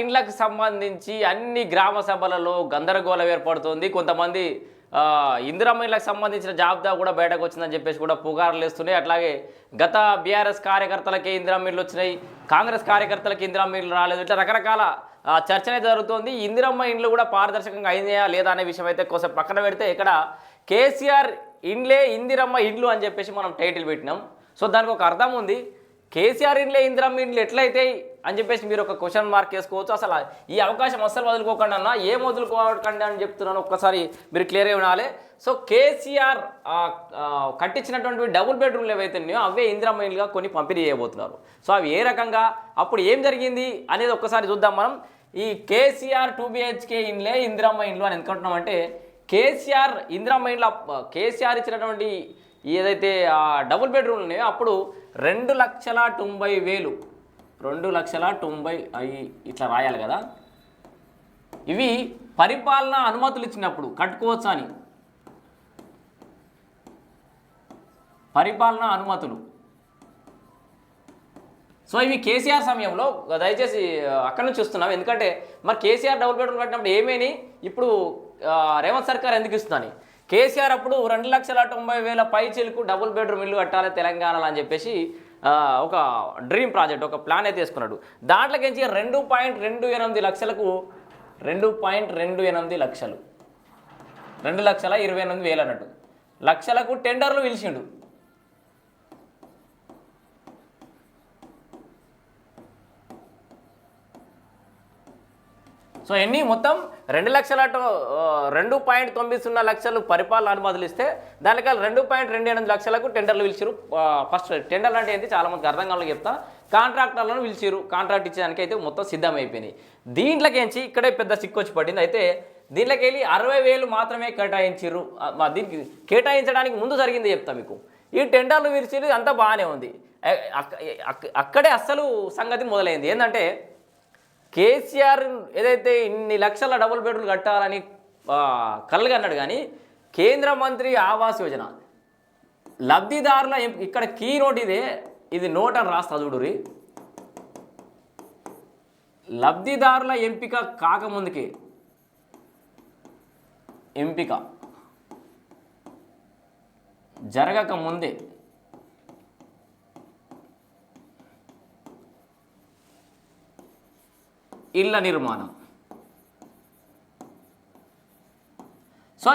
ఇండ్లకు సంబంధించి అన్ని గ్రామ సభలలో గందరగోళం ఏర్పడుతుంది. కొంతమంది ఇందిరమ్మ ఇళ్ళకి సంబంధించిన జాబితా కూడా బయటకు వచ్చిందని చెప్పేసి కూడా పుకార్లు వేస్తున్నాయి. అట్లాగే గత బీఆర్ఎస్ కార్యకర్తలకే ఇందిరమ్మ ఇళ్ళు వచ్చినాయి. కాంగ్రెస్ కార్యకర్తలకి ఇందిరమ్మ ఇళ్ళు రాలేదు. ఇట్లా రకరకాల చర్చనే జరుగుతుంది. జరుగుతోంది ఇందిరమ్మ ఇండ్లు కూడా పారదర్శకంగా అయిందా లేదా అనే విషయం అయితే కొంచెం పక్కన పెడితే ఇక్కడ కేసీఆర్ ఇండ్లే ఇందిరమ్మ ఇండ్లు అని చెప్పేసి మనం టైటిల్ పెట్టినాం. సో దానికి ఒక అర్థం ఉంది. కేసీఆర్ ఇండ్లే ఇందిరమ్మ ఇండ్లు ఎట్లయితే అని చెప్పేసి మీరు ఒక క్వశ్చన్ మార్క్ వేసుకోవచ్చు. అసలు ఈ అవకాశం అస్సలు వదులుకోకండి అన్న. ఏం వదులుకోకండి అని చెప్తున్నాను. ఒక్కసారి మీరు క్లియర్గా వినాలి సో కేసీఆర్ కట్టించినటువంటి డబుల్ బెడ్రూమ్లు ఏవైతే ఉన్నాయో అవే ఇందిరమ్మ కొన్ని పంపిణీ చేయబోతున్నారు. సో అవి ఏ రకంగా అప్పుడు ఏం జరిగింది అనేది ఒక్కసారి చూద్దాం మనం. ఈ కేసీఆర్ టూ బిహెచ్కే ఇన్లే ఇందిరామ్మ ఇండ్లు అని ఎందుకంటున్నామంటే కేసీఆర్ ఇందిరామ్మ ఇండ్ల కేసీఆర్ ఇచ్చినటువంటి ఏదైతే డబుల్ బెడ్రూమ్లు ఉన్నాయో అప్పుడు రెండు లక్షల తొంభై వేలు రెండు లక్షల తొంభై అవి ఇట్లా రాయాలి కదా. ఇవి పరిపాలన అనుమతులు ఇచ్చినప్పుడు కట్టుకోవచ్చు అని. పరిపాలన అనుమతులు. సో ఇవి కేసీఆర్ సమయంలో దయచేసి అక్కడ అక్కడి నుంచి వస్తున్నాం ఎందుకంటే మరి కేసీఆర్ డబుల్ బెడ్రూమ్ కట్టినప్పుడు ఏమేని? ఇప్పుడు రేవంత్ సర్కార్ ఎందుకు ఇస్తుందని. కేసీఆర్ అప్పుడు రెండు లక్షల తొంభై వేల పై చిలుకు డబుల్ బెడ్రూమ్ ఇల్లు కట్టాలి తెలంగాణలో అని చెప్పేసి ఒక డ్రీమ్ ప్రాజెక్ట్ ఒక ప్లాన్ అయితే వేసుకున్నాడు. దాంట్లోకించి రెండు పాయింట్ రెండు ఎనిమిది లక్షలకు రెండు పాయింట్ రెండు ఎనిమిది లక్షలు. రెండు లక్షల ఇరవై ఎనిమిది వేలు అన్నట్టు. లక్షలకు టెండర్లు పిలిచిండు. సో ఎన్ని మొత్తం రెండు లక్షల రెండు పాయింట్ తొమ్మిది సున్నా లక్షలు పరిపాలన అనుమతులు ఇస్తే దానికల్ రెండు పాయింట్ రెండు ఎనిమిది లక్షలకు టెండర్లు పిలిచిరు ఫస్ట్ టెండర్లు అంటే ఏంటి? చాలామందికి అర్థం కావాలని చెప్తా. కాంట్రాక్టర్లను పిలిచిరు కాంట్రాక్ట్ ఇచ్చేదానికి అయితే మొత్తం సిద్ధమైపోయినాయి. దీంట్లోకించి ఇక్కడే పెద్ద సిక్కు వచ్చి పడింది. అయితే దీంట్లోకి వెళ్ళి అరవై వేలు మాత్రమే కేటాయించారు దీనికి కేటాయించడానికి ముందు జరిగింది చెప్తా మీకు. ఈ టెండర్లు విరిచి అంతా బాగానే ఉంది. అక్క- అక్కడే అస్సలు సంగతి మొదలైంది. ఏంటంటే కేసీఆర్ ఏదైతే ఇన్ని లక్షల డబుల్ బెడ్రూమ్ కట్టాలని ఆ, అన్నాడు కానీ కేంద్ర మంత్రి ఆవాస్ యోజన. లబ్ధిదారుల ఇక్కడ కీ నోట్ ఇదే ఇది నోట్ అని రాస్తా చూడురి లబ్ధిదారుల ఎంపిక కాకముందుకే. ఎంపిక. జరగక ముందే. ఇళ్ళ నిర్మాణం. సో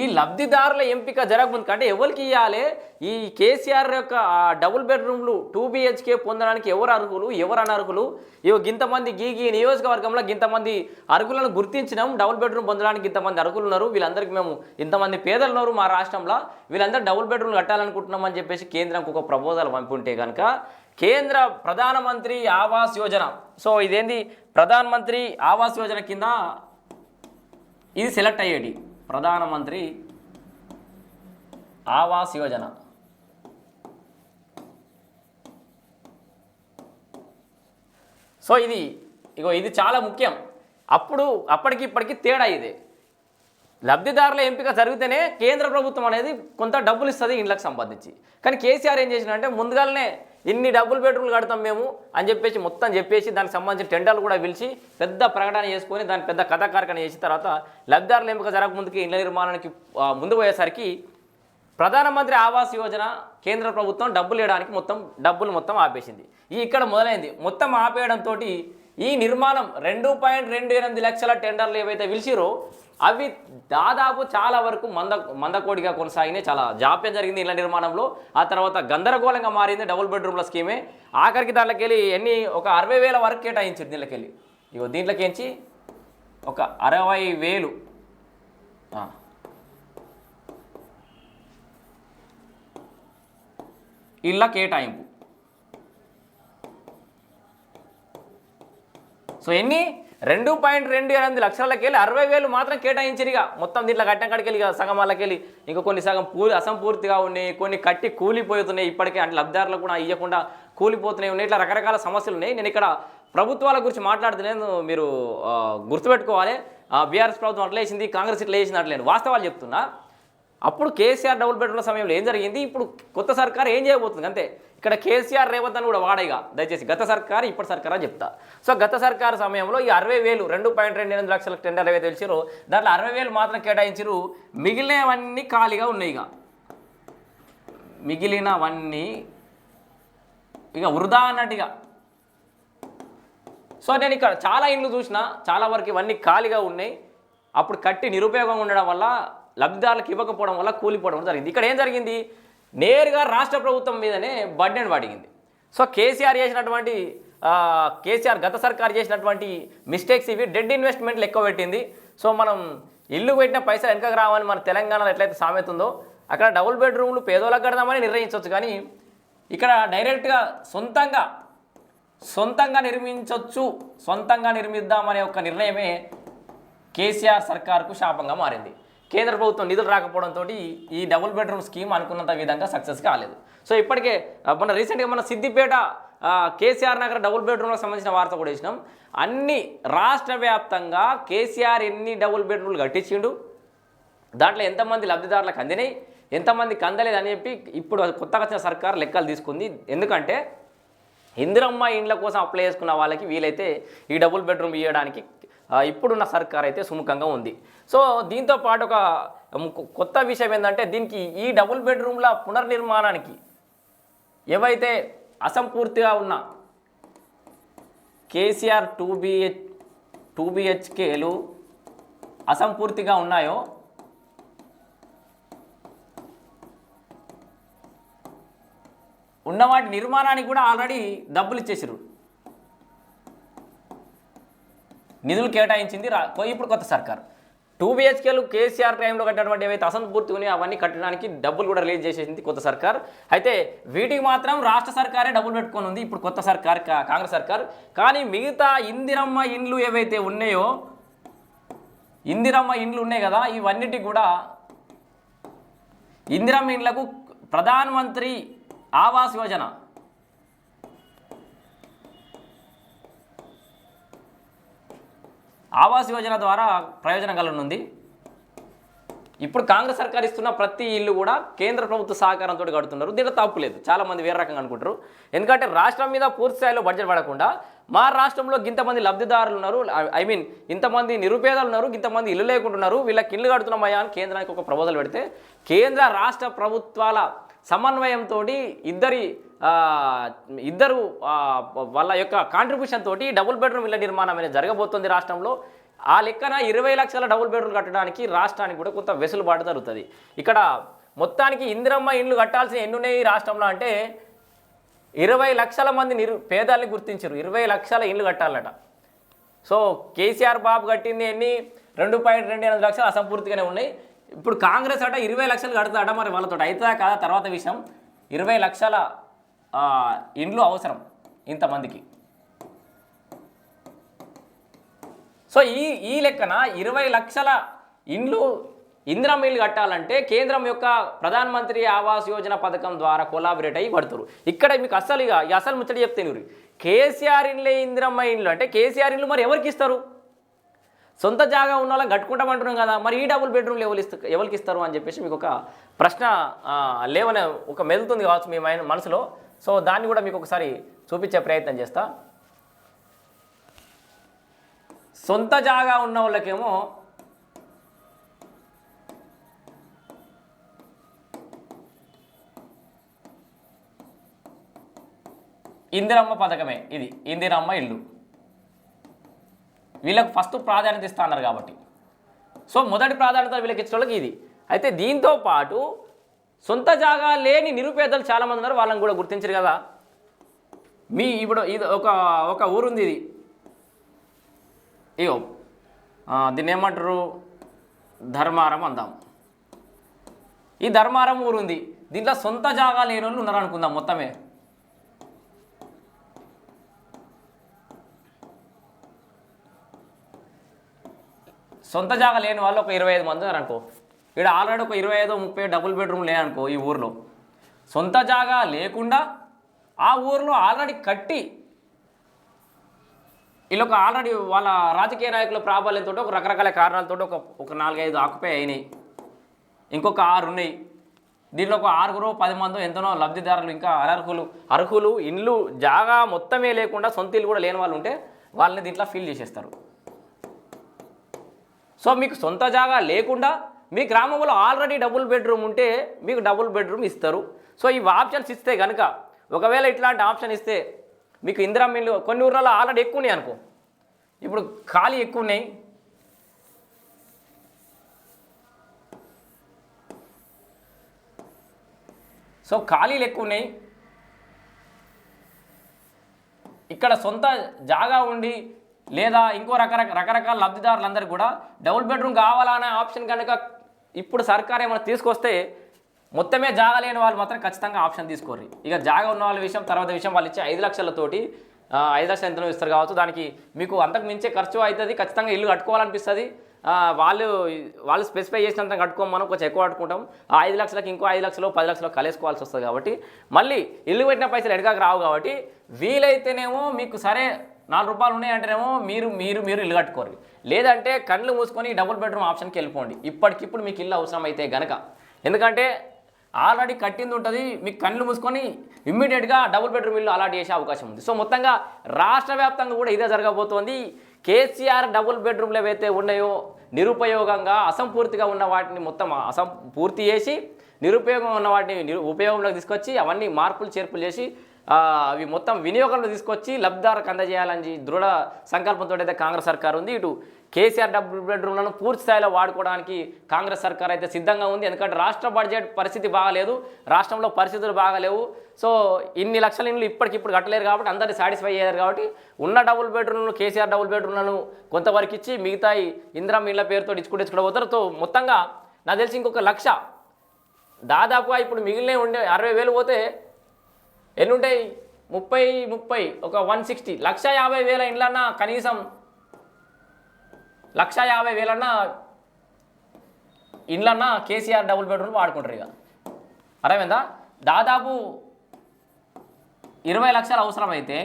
ఈ లబ్ధిదారుల ఎంపిక జరగముందు అంటే ఎవరికి ఇవ్వాలి ఈ కేసీఆర్ యొక్క డబుల్ బెడ్రూమ్లు టూ బిహెచ్కే పొందడానికి ఎవరు అర్హులు ఎవరు అనర్హులు? ఇవో గింతమంది గీ గీ నియోజకవర్గంలో గింతమంది అర్హులను గుర్తించినాం డబుల్ బెడ్రూమ్ పొందడానికి ఇంతమంది అర్హులు ఉన్నారు. వీళ్ళందరికీ మేము ఇంతమంది పేదలు ఉన్నారు మా రాష్ట్రంలో. వీళ్ళందరూ డబుల్ బెడ్రూమ్ కట్టాలనుకుంటున్నామని చెప్పేసి కేంద్రంకి ఒక ప్రపోజల్ పంపుంటే కనుక కేంద్ర ప్రధానమంత్రి ఆవాస్ యోజన. సో ఇదేంది? ప్రధానమంత్రి ఆవాస్ యోజన కింద ఇది సెలెక్ట్ అయ్యేది. ప్రధానమంత్రి ఆవాస్ యోజన. సో ఇది ఇగో ఇది చాలా ముఖ్యం. అప్పుడు అప్పటికి ఇప్పటికి తేడా ఇది. లబ్ధిదారుల ఎంపిక జరిగితేనే కేంద్ర ప్రభుత్వం అనేది కొంత డబ్బులు ఇస్తుంది ఇండ్లకు సంబంధించి. కానీ కేసీఆర్ ఏం చేసినంటే ముందుగానే ఇన్ని డబ్బులు బెడ్రూమ్లు కడతాం మేము అని చెప్పేసి మొత్తం చెప్పేసి దానికి సంబంధించిన టెండర్లు కూడా పిలిచి పెద్ద ప్రకటన చేసుకొని దాని పెద్ద కథ కార్యక్రమం చేసిన తర్వాత లబ్ధిదారుల ఎంపిక జరగకముందుకి ఇండ్ల నిర్మాణానికి ముందు పోయేసరికి ప్రధానమంత్రి ఆవాస్ యోజన కేంద్ర ప్రభుత్వం డబ్బులు ఇవ్వడానికి మొత్తం డబ్బులు మొత్తం ఆపేసింది. ఈ ఇక్కడ మొదలైంది. మొత్తం ఆపేయడంతో ఈ నిర్మాణం రెండు పాయింట్ రెండు ఎనిమిది లక్షల టెండర్లు ఏవైతే పిలిచిరో అవి దాదాపు చాలా వరకు మంద మందకోడిగా కొనసాగినాయి. చాలా జాప్యం జరిగింది ఇళ్ళ నిర్మాణంలో. ఆ తర్వాత గందరగోళంగా మారింది డబుల్ బెడ్రూమ్ల స్కీమే. ఆఖరికి దాంట్లోకి వెళ్ళి ఎన్ని ఒక అరవై వేల వరకు కేటాయించారు దీంట్లోకి వెళ్ళి ఇగో దీంట్లోకించి ఒక అరవై వేలు. ఇళ్ళ కేటాయింపు. సో ఎన్ని? రెండు పాయింట్ రెండు ఎనిమిది లక్షలకి వెళ్ళి అరవై వేలు మాత్రం కేటాయించిరిగా. మొత్తం దీంట్లో కట్టిన కాడికి వెళ్ళి సగం వాళ్ళకి వెళ్ళి ఇంకా కొన్ని సగం పూరి అసంపూర్తిగా ఉన్నాయి కొన్ని కట్టి కూలిపోతున్నాయి ఇప్పటికే. అంటే లబ్ధిదారులు కూడా ఇవ్వకుండా కూలిపోతున్నాయి ఉన్నాయి. ఇట్లా రకరకాల సమస్యలు ఉన్నాయి. నేను ఇక్కడ ప్రభుత్వాల గురించి మాట్లాడుతున్నాను మీరు ఆ, గుర్తుపెట్టుకోవాలి. బీఆర్ఎస్ ప్రభుత్వం అట్లా వేసింది కాంగ్రెస్ ఇట్లా వేసింది అట్లేదు వాస్తవాలు చెప్తున్నా. అప్పుడు కేసీఆర్ డబుల్ బెడ్రూమ్ల సమయంలో ఏం జరిగింది? ఇప్పుడు కొత్త సర్కార్ ఏం చేయబోతుంది? అంతే. ఇక్కడ కేసీఆర్ రేవంత్ అని కూడా వాడేగా దయచేసి గత సర్కారు ఇప్పటి సర్కారు అని చెప్తా. సో గత సర్కారు సమయంలో ఈ అరవై వేలు రెండు పాయింట్ రెండు ఎనిమిది లక్షల టెండర్ ఏవైతే తెలిసారో దాంట్లో అరవై వేలు మాత్రం కేటాయించారు. మిగిలినవన్నీ ఖాళీగా ఉన్నాయి ఇక. మిగిలినవన్నీ ఇక వృధా అన్నట్టుగా సో నేను ఇక్కడ చాలా ఇండ్లు చూసిన చాలా వరకు ఇవన్నీ ఖాళీగా ఉన్నాయి. అప్పుడు కట్టి నిరుపయోగం ఉండడం వల్ల లబ్ధిదారులకు ఇవ్వకపోవడం వల్ల కూలిపోవడం జరిగింది. ఇక్కడ ఏం జరిగింది? నేరుగా రాష్ట్ర ప్రభుత్వం మీదనే బడ్డెన్ పడిగింది సో కేసీఆర్ చేసినటువంటి కేసీఆర్ గత సర్కార్ చేసినటువంటి మిస్టేక్స్ ఇవి డెడ్ ఇన్వెస్ట్మెంట్లు ఎక్కువ పెట్టింది. సో మనం ఇల్లు పెట్టిన పైసలు వెనకకు రావని మన తెలంగాణలో ఎట్లయితే సామెత ఉందో అక్కడ డబుల్ బెడ్రూమ్లు పేదోళ్ళకి కడదామని నిర్ణయించవచ్చు. కానీ ఇక్కడ డైరెక్ట్గా సొంతంగా సొంతంగా నిర్మించవచ్చు సొంతంగా నిర్మిద్దామనే ఒక నిర్ణయమే కేసీఆర్ సర్కార్కు శాపంగా మారింది. కేంద్ర ప్రభుత్వం నిధులు రాకపోవడంతో ఈ డబుల్ బెడ్రూమ్ స్కీమ్ అనుకున్నంత విధంగా సక్సెస్ కాలేదు. సో ఇప్పటికే మన రీసెంట్గా మన సిద్దిపేట కేసీఆర్ నగర్ డబుల్ బెడ్రూమ్లకు సంబంధించిన వార్త కూడా ఇచ్చినాం అన్ని రాష్ట్ర వ్యాప్తంగా కేసీఆర్ ఎన్ని డబుల్ బెడ్రూమ్లు కట్టించిండు? దాంట్లో ఎంతమంది లబ్ధిదారులకు అందినాయి ఎంతమందికి కందలేదు అని చెప్పి ఇప్పుడు కొత్తగా వచ్చిన సర్కార్ లెక్కలు తీసుకుంది. ఎందుకంటే ఇందిరమ్మ ఇండ్ల కోసం అప్లై చేసుకున్న వాళ్ళకి వీలైతే ఈ డబుల్ బెడ్రూమ్ ఇవ్వడానికి ఇప్పుడున్న సర్కార్ అయితే సుముఖంగా ఉంది. సో దీంతో పాటు ఒక కొత్త విషయం ఏంటంటే దీనికి ఈ డబుల్ బెడ్రూమ్ల పునర్నిర్మాణానికి ఏవైతే అసంపూర్తిగా ఉన్న కేసీఆర్ టూ బిహెచ్ టూ బిహెచ్కేలు అసంపూర్తిగా ఉన్నాయో ఉన్న వాటి నిర్మాణానికి కూడా ఆల్రెడీ డబ్బులు ఇచ్చేసారు నిధులు కేటాయించింది ఇప్పుడు కొత్త సర్కార్. టూ బిహెచ్కేలు కేసీఆర్ టైంలో కట్టినటువంటి ఏవైతే అసంతపూర్తి ఉన్నాయో అవన్నీ కట్టడానికి డబ్బులు కూడా రిలీజ్ చేసేసింది కొత్త సర్కార్. అయితే వీటికి మాత్రం రాష్ట్ర సర్కారే డబ్బులు పెట్టుకొని ఉంది. ఇప్పుడు కొత్త సర్కార్ కాంగ్రెస్ సర్కార్. కానీ మిగతా ఇందిరమ్మ ఇండ్లు ఏవైతే ఉన్నాయో ఇందిరమ్మ ఇండ్లు ఉన్నాయి కదా ఇవన్నిటి కూడా ఇందిరమ్మ ఇండ్లకు ప్రధానమంత్రి ఆవాస్ యోజన ఆవాస్ యోజన ద్వారా ప్రయోజనం కలనుంది ఇప్పుడు కాంగ్రెస్ సర్కార్ ఇస్తున్న ప్రతి ఇల్లు కూడా కేంద్ర ప్రభుత్వ సహకారంతో కడుతున్నారు. దీంట్లో తప్పు లేదు. చాలామంది వేరే రకంగా అనుకుంటారు. ఎందుకంటే రాష్ట్రం మీద పూర్తి స్థాయిలో బడ్జెట్ పడకుండా మా రాష్ట్రంలో ఇంతమంది లబ్ధిదారులు ఉన్నారు. ఐ మీన్ ఇంతమంది నిరుపేదలు ఉన్నారు. ఇంతమంది ఇల్లు లేకుంటున్నారు వీళ్ళకి ఇల్లు కడుతున్నామయ్యా అని కేంద్రానికి ఒక ప్రపోజల్ పెడితే కేంద్ర రాష్ట్ర ప్రభుత్వాల సమన్వయంతో ఇద్దరి ఇద్దరు వాళ్ళ యొక్క కాంట్రిబ్యూషన్ తోటి డబుల్ బెడ్రూమ్ ఇళ్ళ నిర్మాణం అనేది జరగబోతుంది రాష్ట్రంలో. ఆ లెక్కన ఇరవై లక్షల డబుల్ బెడ్రూమ్ కట్టడానికి రాష్ట్రానికి కూడా కొంత వెసులుబాటు జరుగుతుంది. ఇక్కడ మొత్తానికి ఇందిరమ్మ ఇండ్లు కట్టాల్సిన ఎన్ని ఉన్నాయి రాష్ట్రంలో అంటే ఇరవై లక్షల మంది నిరు పేదల్ని గుర్తించారు. ఇరవై లక్షల ఇండ్లు కట్టాలట. సో కేసీఆర్ బాబు కట్టింది ఎన్ని? రెండు పాయింట్ రెండు ఎనిమిది లక్షలు అసంపూర్తిగానే ఉన్నాయి. ఇప్పుడు కాంగ్రెస్ అట ఇరవై లక్షలు కడతాడ మరి వాళ్ళతో అవుతుందా కాదా తర్వాత విషయం. ఇరవై లక్షల ఇండ్లు అవసరం ఇంతమందికి. సో ఈ ఈ లెక్కన ఇరవై లక్షల ఇండ్లు ఇంద్రం ఇల్లు కట్టాలంటే కేంద్రం యొక్క ప్రధానమంత్రి ఆవాస్ యోజన పథకం ద్వారా కొలాబరేట్ అయ్యి పడుతురు. ఇక్కడ మీకు అసలు ఇక ఈ అసలు ముచ్చట చెప్తే మీరు కేసీఆర్ ఇండ్లే ఇందిరమ్మ ఇండ్లు అంటే కేసీఆర్ ఇండ్లు మరి ఎవరికి ఇస్తారు? సొంత జాగా ఉన్న వాళ్ళని కట్టుకుంటామంటున్నాం కదా మరి ఈ డబుల్ బెడ్రూమ్లు ఎవరు ఇస్తారు ఎవరికి ఇస్తారు అని చెప్పేసి మీకు ఒక ప్రశ్న లేవనే ఒక మెదులుతుంది కావచ్చు మీ మనసులో. సో దాన్ని కూడా మీకు ఒకసారి చూపించే ప్రయత్నం చేస్తా. సొంత జాగా ఉన్న వాళ్ళకేమో ఇందిరమ్మ పథకమే ఇది ఇందిరమ్మ ఇల్లు. వీళ్ళకి ఫస్ట్ ప్రాధాన్యత ఇస్తా అన్నారు కాబట్టి. సో మొదటి ప్రాధాన్యత వీళ్ళకి ఇచ్చిన వాళ్ళకి ఇది. అయితే దీంతో పాటు సొంత జాగా లేని నిరుపేదలు చాలామంది ఉన్నారు వాళ్ళని కూడా గుర్తించరు కదా. మీ ఇప్పుడు ఇది ఒక ఒక ఊరుంది ఇది. ఇగో దీన్ని ఏమంటారు? ధర్మారం అందాం. ఈ ధర్మారం ఊరుంది. దీంట్లో సొంత జాగా లేని వాళ్ళు ఉన్నారు అనుకుందాం మొత్తమే. సొంత జాగా లేని వాళ్ళు ఒక ఇరవై ఐదు మంది ఉన్నారనుకో. ఇక్కడ ఆల్రెడీ ఒక ఇరవై ఐదు ముప్పై డబుల్ బెడ్రూమ్ లేదనుకో ఈ ఊర్లో. సొంత జాగా లేకుండా ఆ ఊర్లో ఆల్రెడీ కట్టి వీళ్ళొక ఆల్రెడీ వాళ్ళ రాజకీయ నాయకుల ప్రాబల్యంతో ఒక రకరకాల కారణాలతో ఒక ఒక నాలుగైదు ఆకుపై అయినాయి. ఇంకొక ఆరు ఉన్నాయి. దీనిలో ఒక ఆరుగురు పది మందో ఎంతనో లబ్ధిదారులు ఇంకా అనర్హులు. అర్హులు ఇండ్లు జాగా మొత్తమే లేకుండా సొంత ఇల్లు కూడా లేని వాళ్ళు ఉంటే వాళ్ళని దీంట్లో ఫీల్ చేసేస్తారు. సో మీకు సొంత జాగా లేకుండా మీ గ్రామంలో ఆల్రెడీ డబుల్ బెడ్రూమ్ ఉంటే మీకు డబుల్ బెడ్రూమ్ ఇస్తారు. సో ఇవి ఆప్షన్స్ ఇస్తే కనుక ఒకవేళ ఇట్లాంటి ఆప్షన్ ఇస్తే మీకు ఇందిరా మిల్లు కొన్ని ఊర్లలో ఆల్రెడీ ఎక్కువ ఉన్నాయి అనుకో. ఇప్పుడు ఖాళీ ఎక్కువ ఉన్నాయి. సో ఖాళీలు ఎక్కువ ఉన్నాయి. ఇక్కడ సొంత జాగా ఉండి లేదా ఇంకో రకరకాల రకరకాల లబ్ధిదారులందరూ కూడా డబుల్ బెడ్రూమ్ కావాలనే ఆప్షన్ కనుక ఇప్పుడు సర్కార్ ఏమైనా తీసుకొస్తే మొత్తమే జాగా లేని వాళ్ళు మాత్రం ఖచ్చితంగా ఆప్షన్ తీసుకోరు ఇక జాగా ఉన్న వాళ్ళ విషయం తర్వాత విషయం వాళ్ళు ఇచ్చే ఐదు లక్షలతోటి ఐదు లక్షలు ఎంతనో ఇస్తారు కావచ్చు. దానికి మీకు అంతకు మించే ఖర్చు అవుతుంది ఖచ్చితంగా ఇల్లు కట్టుకోవాలనిపిస్తుంది. వాళ్ళు వాళ్ళు స్పెసిఫై చేసినంత కట్టుకోం మనం కొంచెం ఎక్కువ కట్టుకుంటాం. ఆ ఐదు లక్షలకు ఇంకో ఐదు లక్షలు పది లక్షలు కలేసుకోవాల్సి వస్తుంది కాబట్టి మళ్ళీ ఇల్లు పెట్టిన పైసలు ఎడగాకు రావు కాబట్టి వీలైతేనేమో మీకు సరే నాలుగు రూపాయలు ఉన్నాయంటేనేమో మీరు మీరు మీరు ఇల్లు కట్టుకోరు. లేదంటే కళ్ళు మూసుకొని డబుల్ బెడ్రూమ్ ఆప్షన్కి వెళ్ళిపోండి. ఇప్పటికిప్పుడు మీకు ఇల్లు అవసరం అయితే గనక. ఎందుకంటే ఆల్రెడీ కట్టింది ఉంటుంది మీకు కళ్ళు మూసుకొని ఇమ్మీడియట్గా డబుల్ బెడ్రూమ్ ఇల్లు అలాట్ చేసే అవకాశం ఉంది. సో మొత్తంగా రాష్ట్ర వ్యాప్తంగా కూడా ఇదే జరగబోతోంది. కేసీఆర్ డబుల్ బెడ్రూమ్లు ఏవైతే ఉన్నాయో నిరుపయోగంగా అసంపూర్తిగా ఉన్న వాటిని మొత్తం అసం పూర్తి చేసి నిరుపయోగం ఉన్న వాటిని ఉపయోగంలోకి తీసుకొచ్చి అవన్నీ మార్పులు చేర్పులు చేసి అవి మొత్తం వినియోగంలో తీసుకొచ్చి లబ్ధారకు అందజేయాలని దృఢ సంకల్పంతో అయితే కాంగ్రెస్ సర్కార్ ఉంది. ఇటు కేసీఆర్ డబుల్ బెడ్రూమ్లను పూర్తి స్థాయిలో వాడుకోవడానికి కాంగ్రెస్ సర్కార్ అయితే సిద్ధంగా ఉంది. ఎందుకంటే రాష్ట్ర బడ్జెట్ పరిస్థితి బాగాలేదు. రాష్ట్రంలో పరిస్థితులు బాగాలేవు. సో ఇన్ని లక్షల ఇండ్లు ఇప్పటికిప్పుడు కట్టలేరు కాబట్టి అందరినీ సాటిస్ఫై అయ్యారు కాబట్టి ఉన్న డబుల్ బెడ్రూమ్లు కేసీఆర్ డబుల్ బెడ్రూమ్లను కొంతవరకు ఇచ్చి మిగతా ఇందిరా ఇళ్ళ పేరుతో ఇచ్చుకుంటే ఇచ్చుకుంటూ మొత్తంగా నాకు తెలిసి ఇంకొక లక్ష దాదాపుగా ఇప్పుడు మిగిలిన ఉండే అరవై వేలు పోతే ఎన్ని ఉంటాయి ముప్పై ముప్పై ఒక వన్ సిక్స్టీ. లక్ష యాభై వేల ఇండ్లన్నా కనీసం లక్ష యాభై వేలన్నా ఇండ్లన్నా కేసీఆర్ డబుల్ బెడ్రూమ్ వాడుకుంటారు ఇక. అర్థమైందా? దాదాపు ఇరవై లక్షలు అవసరమైతే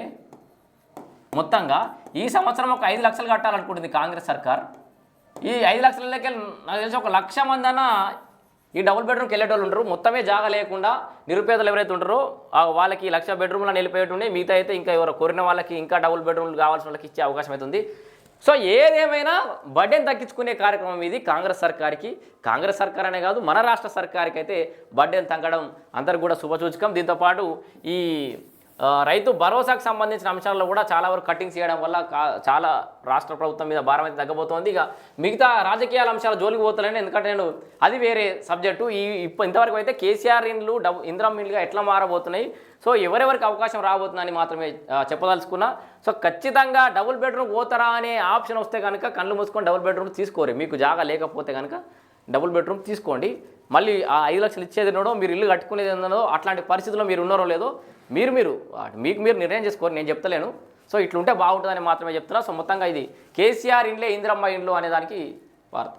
మొత్తంగా ఈ సంవత్సరం ఒక ఐదు లక్షలు కట్టాలనుకుంటుంది కాంగ్రెస్ సర్కార్. ఈ ఐదు లక్షలకి నాకు తెలిసి ఒక లక్ష మంది అన్న ఈ డబుల్ బెడ్రూమ్కి వెళ్ళేటోళ్ళు ఉంటారు మొత్తమే జాగా లేకుండా నిరుపేదలు ఎవరైతే ఉంటారో ఆ వాళ్ళకి లక్ష బెడ్రూమ్లను వెళ్ళిపోయేటుండే మిగతా అయితే ఇంకా ఎవరు కోరిన వాళ్ళకి ఇంకా డబుల్ బెడ్రూమ్లు కావాల్సిన వాళ్ళకి ఇచ్చే అవకాశం అవుతుంది సో ఏదేమైనా బడ్డెన్ తగ్గించుకునే కార్యక్రమం ఇది కాంగ్రెస్ సర్కార్కి. కాంగ్రెస్ సర్కార్ అనే కాదు మన రాష్ట్ర సర్కార్కి అయితే బడ్డెన్ తగ్గడం అందరికి కూడా శుభసూచకం. దీంతోపాటు ఈ రైతు భరోసాకు సంబంధించిన అంశాల్లో కూడా చాలా వరకు కట్టింగ్స్ చేయడం వల్ల చాలా రాష్ట్ర ప్రభుత్వం మీద భారం అయితే తగ్గబోతోంది. ఇక మిగతా రాజకీయాల అంశాలు జోలికి పోతలేను ఎందుకంటే నేను అది వేరే సబ్జెక్టు. ఈ ఇప్పుడు ఇంతవరకు అయితే కేసీఆర్ ఇండ్లు డబ్ ఇంద్రం ఇండ్లుగా ఎట్లా మారబోతున్నాయి? సో ఎవరెవరికి అవకాశం రాబోతుందని మాత్రమే చెప్పదలుచుకున్నా. సో ఖచ్చితంగా డబుల్ బెడ్రూమ్ పోతారా అనే ఆప్షన్ వస్తే కనుక కళ్ళు మూసుకొని డబుల్ బెడ్రూమ్ తీసుకోరు. మీకు జాగా లేకపోతే కనుక డబుల్ బెడ్రూమ్ తీసుకోండి. మళ్ళీ ఆ ఐదు లక్షలు ఇచ్చేది ఉన్నాడో మీరు ఇల్లు కట్టుకునేది ఉన్నదో అట్లాంటి పరిస్థితుల్లో మీరు ఉన్నారో లేదో మీరు మీరు మీకు మీరు నిర్ణయం చేసుకోరు నేను చెప్తలేను. సో ఇట్లుంటే బాగుంటుందని మాత్రమే చెప్తున్నా. సో మొత్తంగా ఇది కేసీఆర్ ఇండ్లే ఇందిరమ్మ ఇండ్లు అనేదానికి వార్త.